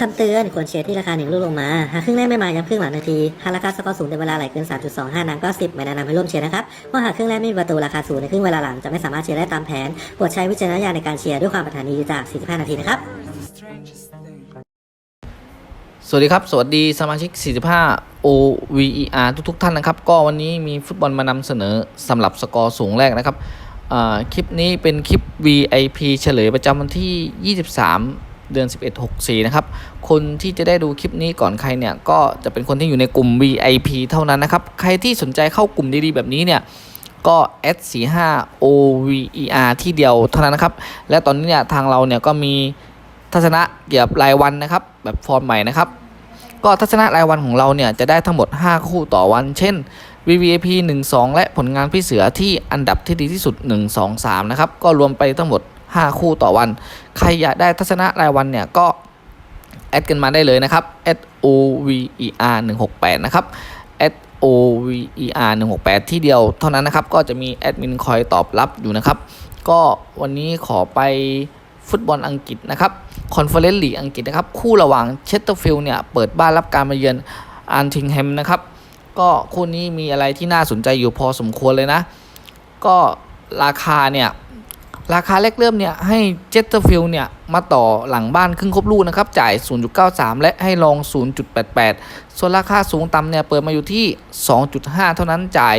คำเตือนควรเชียร์ที่ราคาหนึ่งลูกลงมา หากครึ่งแรกไม่มาย้ำครึ่งหลังนาที หากราคาสกอร์สูงในเวลาไหลเกิน 3.25 นางก็ 10 ไม่แนะนำให้ร่วมเชียร์นะครับเพราะหากครึ่งแรกไม่มีประตูราคาสูงในครึ่งเวลาหลังจะไม่สามารถเชียร์ได้ตามแผนโปรดใช้วิจารณญาณในการเชียร์ด้วยความปรารถนาดีจาก 45 นาทีนะครับ สวัสดีครับ สวัสดีสมาชิก 45 OVER ทุกๆท่านนะครับ ก็วันนี้มีฟุตบอลมานำเสนอสำหรับสกอร์สูงแรกนะครับคลิปนี้เป็นคลิป VIP เฉลยประจำวันที่ 23 เดือน 11 64 นะครับ คนที่จะได้ดูคลิปนี้ก่อนใครเนี่ย ก็จะเป็นคนที่อยู่ในกลุ่ม VIP เท่านั้นนะครับ ใครที่สนใจเข้ากลุ่มดีๆ แบบนี้เนี่ยก็ S45 OVER ที่เดียวเท่านั้นนะครับ และตอนนี้เนี่ยทางเราเนี่ยก็มีทัศนะเกี่ยวกับรายวันนะครับ แบบฟอร์มใหม่นะครับ ก็ทัศนะรายวันของเราเนี่ยจะได้ทั้งหมด 5 คู่ต่อวัน เช่น VVIP 1 2 และผลงานพี่เสือที่อันดับที่ดีที่สุด 1 2 3 นะครับ ก็รวมไปทั้งหมด 5 คู่ต่อวัน ใครอยากได้ทัศนะรายวันเนี่ยก็แอดกันมาได้เลยนะครับ @OVER 168นะครับ @OVER 168ที่เดียวเท่านั้นนะครับ ก็จะมีแอดมินคอยตอบรับอยู่นะครับ ก็วันนี้ขอไปฟุตบอลอังกฤษนะครับคอนเฟอเรนซ์ลีกอังกฤษนะครับ คู่ระหว่างเชสเตอร์ฟิลด์เนี่ยเปิดบ้านรับการมาเยือนอาร์ทิงแฮมนะครับ ก็คู่นี้มีอะไรที่น่าสนใจอยู่พอสมควรเลยนะ ก็ราคาเนี่ย ราคาแรกเริ่มเนี่ยให้เจสเตอร์ฟิลเนี่ยมาต่อหลังบ้านครึ่งครบลูกนะครับ จ่าย 0.93 และให้ลอง 0.88 ส่วนราคาสูงต่ำเนี่ยเปิดมาอยู่ที่ 2.5 เท่านั้นจ่าย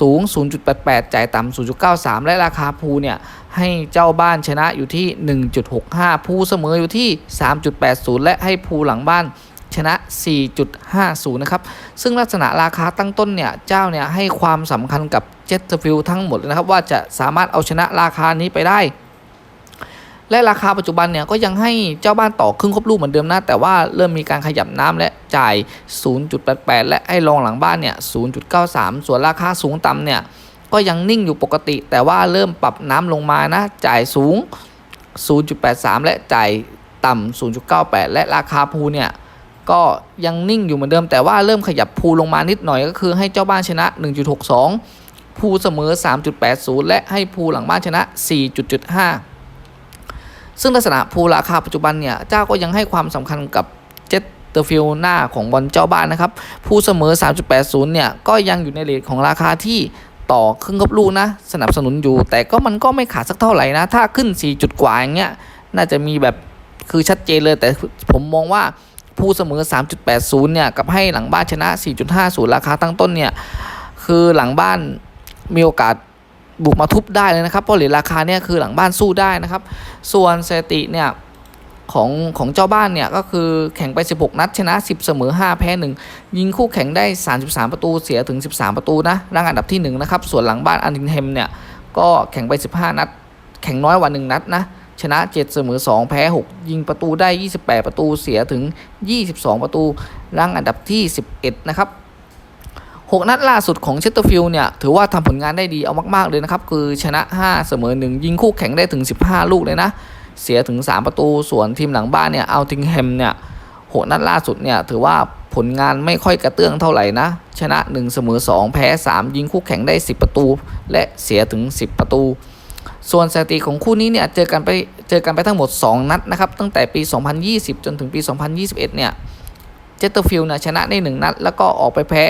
สูง 0.88 จ่ายต่ำ 0.93 และราคาภูเนี่ยให้เจ้าบ้านชนะอยู่ที่ 1.65 ภูเสมออยู่ที่ 3.80 และให้ภูหลังบ้าน ชนะ 4.50 นะครับ ซึ่งลักษณะราคาตั้งต้นเนี่ย เจ้าเนี่ยให้ความสำคัญกับเจสเตฟิลทั้งหมดนะครับ ว่าจะสามารถเอาชนะราคานี้ไปได้ และราคาปัจจุบันเนี่ยก็ยังให้เจ้าบ้านต่อครึ่งครบลูกเหมือนเดิมนะ แต่ว่าเริ่มมีการขยับน้ำและจ่าย 0.88 และให้รองหลังบ้านเนี่ย 0.93 ส่วนราคาสูงต่ำเนี่ยก็ยังนิ่งอยู่ปกติ แต่ว่าเริ่มปรับน้ำลงมานะ จ่ายสูง 0.83 และจ่ายต่ำ 0.98 และราคาภูเนี่ย ก็ยังนิ่งอยู่เหมือนเดิมแต่ว่าเริ่มขยับภูลงมานิดหน่อยก็คือให้เจ้าบ้านชนะ 1.62ภูเสมอ 3.80 และให้ภูหลังบ้านชนะ 4.75 ซึ่งลักษณะภูราคาปัจจุบันเนี่ย เจ้าก็ยังให้ความสำคัญกับเจตเตอร์ฟิลหน้าของบอลเจ้าบ้านนะครับภูเสมอ 3.80 เนี่ย ก็ยังอยู่ในเรทของราคาที่ต่อครึ่งกับลูกนะ สนับสนุนอยู่ แต่ก็มันก็ไม่ขาดสักเท่าไหร่นะ ถ้าขึ้น 4 จุดกว่าอย่างเงี้ย น่าจะมีแบบคือชัดเจนเลย แต่ผมมองว่า ภูเสมอ 3.80 เนี่ย กับให้หลังบ้านชนะ 4.50 ราคาตั้งต้นเนี่ย คือหลังบ้านมีโอกาสบุกมาทุบได้เลยนะครับ เพราะเหรียญราคาเนี่ยคือหลังบ้านสู้ได้นะครับ ส่วนสถิติเนี่ยของของเจ้าบ้านเนี่ยก็คือแข่งไป 16 นัดชนะ 10 เสมอ 5 แพ้ 1 ยิงคู่แข่งได้ 33 ประตูเสียถึง 13 ประตูนะร่างอันดับที่1นะครับส่วนหลังบ้านอันดิงเฮมเนี่ยก็แข่งไป 15 นัด แข่งน้อยกว่า 1 นัดนะ ชนะ 7 เสมอ 2 แพ้ 6 ยิงประตูได้ 28 ประตูเสียถึง 22 ประตูร่างอันดับที่ 11 นะครับ 6 นัดล่าสุดของเชสเตอร์ฟิลด์เนี่ย ถือว่าทำผลงานได้ดีเอามาก ๆ เลยนะครับ คือชนะ 5 เสมอ 1 ยิงคู่แข่งได้ถึง 15 ลูกเลยนะ เสียถึง 3 ประตู ส่วนทีมหลังบ้านเนี่ยเอาทิงแฮมเนี่ย6นัดล่าสุดเนี่ยถือว่าผลงานไม่ค่อยกระเตื้องเท่าไหร่นะ ชนะ 1 เสมอ 2 แพ้ 3 ยิงคู่แข่งได้ 10 ประตู และเสียถึง 10 ประตู ส่วนสถิติของคู่นี้เนี่ยเจอกันไปเจอกันไปทั้งหมด 2 นัดนะครับ ตั้งแต่ปี 2020 จนถึงปี 2021 เนี่ยเจสเตอร์ฟิลด์เนี่ยชนะได้ 1 นัด แล้วก็ออกไปแพ้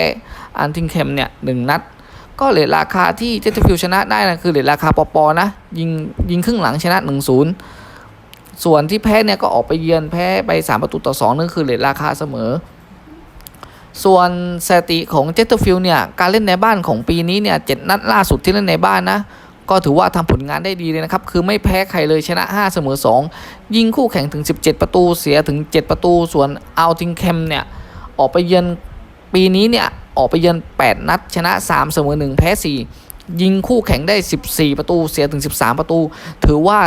อันทิงแคมเนี่ยหนัด ก็เลทราคาที่เจสเตอร์ฟิลด์ชนะได้นะคือเลทราคาปอปอนะยิงยิงครึ่งหลังชนะ 1-0 ส่วนที่แพ้เนี่ยก็ออกไปเยือนแพ้ไป 3 ประตูต่อ2นั่นคือเลทราคาเสมอส่วนสถิติของเจสเตอร์ฟิลด์เนี่ย การเล่นในบ้านของปีนี้เนี่ยเจ็ดนัดล่าสุดที่เล่นในบ้านนะ ก็ถือว่าทำผลงานได้ดีเลยนะครับ คือไม่แพ้ใครเลยชนะ 5 เสมอ 2 ยิงคู่แข่งถึง 17 ประตูเสียถึง 7 ประตู ส่วนอัลติงแคมเนี่ย ออกไปเยือนปีนี้เนี่ย ออกไปเยือน 8 นัด ชนะ 3 เสมอ 1 แพ้ 4 ยิงคู่แข่งได้ 14 ประตูเสียถึง 13 ประตู ถือว่า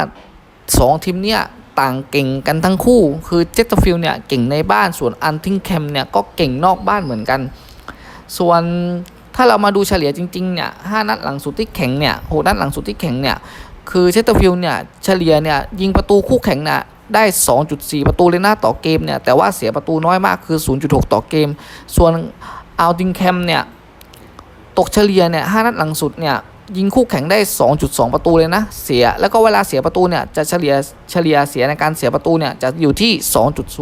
2 ทีมเนี่ยต่างเก่งกันทั้งคู่ คือเจสต์ฟิลเนี่ยเก่งในบ้านส่วนอันติงแคมเนี่ยก็เก่งนอกบ้านเหมือนกัน ส่วน ถ้าเรามาดูเฉลี่ยจริงๆเนี่ยห้านัดหลังสุดที่แข่งเนี่ยหกนัดหลังสุดที่แข่งเนี่ยคือเชสเตอร์ฟิลด์เนี่ยเฉลี่ยเนี่ยยิงประตูคู่แข่งน่ะได้ 2.4 ประตูเลยนะต่อเกมเนี่ยแต่ว่าเสียประตูน้อยมากคือ 0.6 ต่อเกม ส่วนอัลติงแคมเนี่ยตกเฉลี่ยเนี่ยห้านัดหลังสุดเนี่ยยิงคู่แข่งได้ 2.2 ประตูเลยนะเสียแล้วก็เวลาเสียประตูเนี่ยจะเฉลี่ยเฉลี่ยเสียในการเสียประตูเนี่ยจะอยู่ที่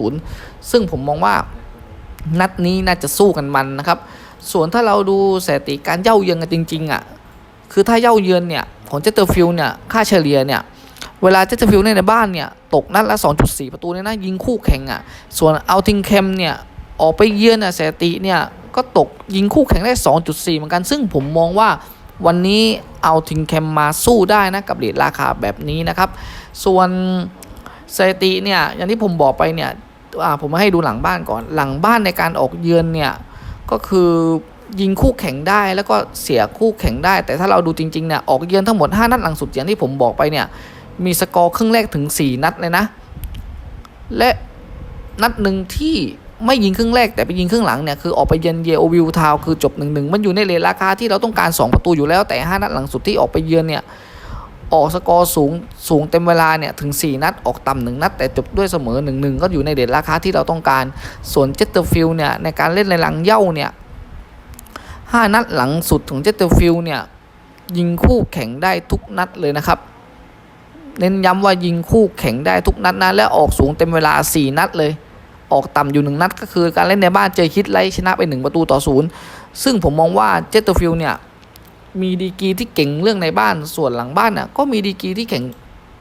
2.0 ซึ่งผมมองว่านัดนี้น่าจะสู้กันมันนะครับ ส่วนถ้าเราดูสถิติการเย่าเยือนกันจริงๆอะคือถ้าเย่าเยือนเนี่ยของเจสเตอร์ฟิลด์เนี่ยค่าเฉลี่ยเนี่ยเวลาเจสเตอร์ฟิลด์ในบ้านเนี่ยตกนัดละ 2.4 ประตูเนี่ยนะยิงคู่แข่งอะส่วนเอาทิงแคมเนี่ยออกไปเยือนอะสถิติเนี่ยก็ตกยิงคู่แข่งได้ 2.4 เหมือนกัน ซึ่งผมมองว่าวันนี้เอาทิงแคมมาสู้ได้นะกับเหรทราคาแบบนี้นะครับ ส่วนสถิติเนี่ยอย่างที่ผมบอกไปเนี่ยอ่าผมมาให้ดูหลังบ้านก่อน หลังบ้านในการออกเยือนเนี่ย ก็คือยิงคู่แข่งได้แล้วก็เสียคู่แข่งได้ แต่ถ้าเราดูจริงๆเนี่ยออกเยือนทั้งหมด 5 นัดหลังสุดอย่างที่ผมบอกไปเนี่ยมีสกอร์ครึ่งแรกถึง 4 นัดเลยนะ และนัดหนึ่งที่ไม่ยิงครึ่งแรกแต่ไปยิงครึ่งหลังเนี่ยคือออกไปเยือนเยโอวิวทาวคือจบ1นึมันอยู่ในเรทราคาที่เราต้องการ 2 ประตูอยู่แล้วแต่ 5 นัดหลังสุดที่ออกไปเยือนเนี่ย ออกสกอร์สูงสูงเต็มเวลาเนี่ยถึง 4 นัดออกต่ำหนึ่งนัด แต่จบด้วยเสมอ1นึก็อยู่ในเรทราคาที่เราต้องการ ส่วนเจสเตอร์ฟิลเนี่ยในการเล่นในหลังเย่าเนี่ยห้านัดหลังสุดของเจสเตอร์ฟิลเนี่ยยิงคู่แข่งได้ทุกนัดเลยนะครับ เน้นย้ำว่ายิงคู่แข่งได้ทุกนัดนะและออกสูงเต็มเวลา 4 นัดเลย ออกต่ำอยู่ 1 นัด ก็คือการเล่นในบ้านเจอฮิตไลท์ชนะไป 1 ประตูต่อศูนย์ซึ่งผมมองว่าเจสเตอร์ฟิลเนี่ย มีดีกีที่เก่งเรื่องในบ้านส่วนหลังบ้านน่ะก็มีดีกีที่แข่ง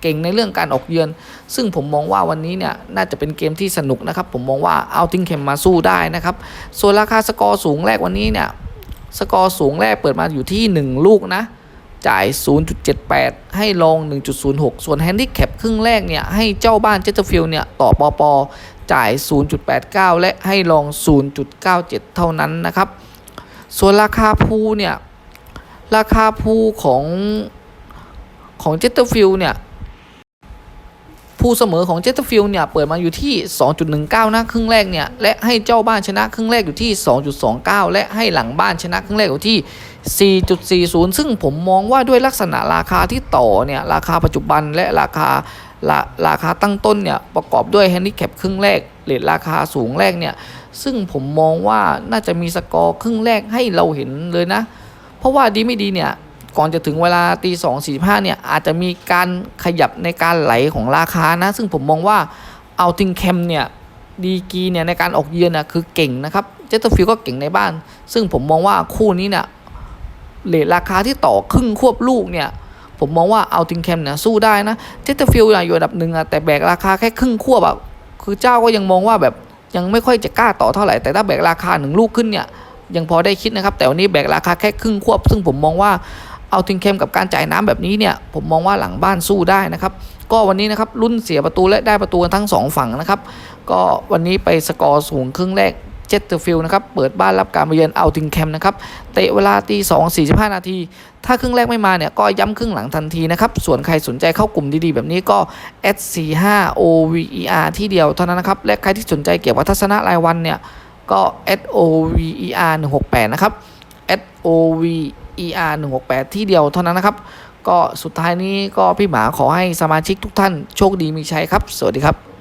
เก่งในเรื่องการออกเยือน ซึ่งผมมองว่าวันนี้เนี่ยน่าจะเป็นเกมที่สนุกนะครับ ผมมองว่าเอาทิงเข็มมาสู้ได้นะครับส่วนราคาสกอร์สูงแรกวันนี้เนี่ยสกอร์สูงแรกเปิดมาอยู่ที่ 1 ลูกนะจ่าย 0.78 ให้ลง 1.06 ส่วนแฮนดิแคปครึ่งแรกเนี่ยให้เจ้าบ้านเจสเตอร์ฟิลด์เนี่ยต่อปอปอจ่าย 0.89 และให้ลง 0.97 เท่านั้นนะครับ ส่วนราคาพูเนี่ย ราคาพูของของเจสเตอร์ฟิลเนี่ยผู้เสมอของเจสเตอร์ฟิลเนี่ยเปิดมาอยู่ที่ 2.19นะครึ่งแรกเนี่ยและให้เจ้าบ้านชนะครึ่งแรกอยู่ที่ 2.29 และให้หลังบ้านชนะครึ่งแรกอยู่ที่ 4.40 ซึ่งผมมองว่าด้วยลักษณะราคาที่ต่อเนี่ยราคาปัจจุบันและราคาราราคาตั้งต้นเนี่ยประกอบด้วยแฮนดิแคปครึ่งแรกเรทราคาสูงแรกเนี่ยซึ่งผมมองว่าน่าจะมีสกอร์ครึ่งแรกให้เราเห็นเลยนะ ราะว่าดีไม่ดีเนี่ยก่อนจะถึงเวลาตีสองสี่ห้าเนี่ยอาจจะมีการขยับในการไหลของราคานะ ซึ่งผมมองว่าเอาติงแคมเนี่ยดีกีเนี่ยในการออกเยือนน่ะคือเก่งนะครับเจสเตอร์ฟิลก็เก่งในบ้าน ซึ่งผมมองว่าคู่นี้เนี่ยเรทราคาที่ต่อครึ่งควบลูกเนี่ยผมมองว่าเอาติงแคมเนี่ยสู้ได้นะเจสเตอร์ฟิลอยู่อันดับหนึ่งอะแต่แบกราคาแค่ครึ่งควบอะคือเจ้าก็ยังมองว่าแบบยังไม่ค่อยจะกล้าต่อเท่าไหร่แต่ถ้าแบกราคาหนึ่งลูกขึ้นเนี่ย ยังพอได้คิดนะครับ แต่วันนี้แบกราคาแค่ครึ่งควบ ซึ่งผมมองว่าเอาทิงเคมกับการจ่ายน้ำแบบนี้เนี่ย ผมมองว่าหลังบ้านสู้ได้นะครับ ก็วันนี้นะครับรุ่นเสียประตูและได้ประตูกันทั้ง 2 ฝั่งนะครับ ก็วันนี้ไปสกอร์สูงครึ่งแรกเจสเตอร์ฟิลนะครับ เปิดบ้านรับการมาเยือนเอาทิงแคมนะครับ เตะเวลาตี2 45นาที ถ้าครึ่งแรกไม่มาเนี่ย ก็ย้ำครึ่งหลังทันทีนะครับ ส่วนใครสนใจเข้ากลุ่มดีๆ แบบนี้ก็ S45 OVER ที่เดียวเท่านั้นนะครับ และใครที่สนใจเกี่ยวกับทัศนะรายวันเนี่ย ก็ SOVER 168 นะครับ SOVER 168 ที่เดียวเท่านั้นนะครับ ก็สุดท้ายนี้ก็พี่หมาขอให้สมาชิกทุกท่านโชคดีมีชัยครับ สวัสดีครับ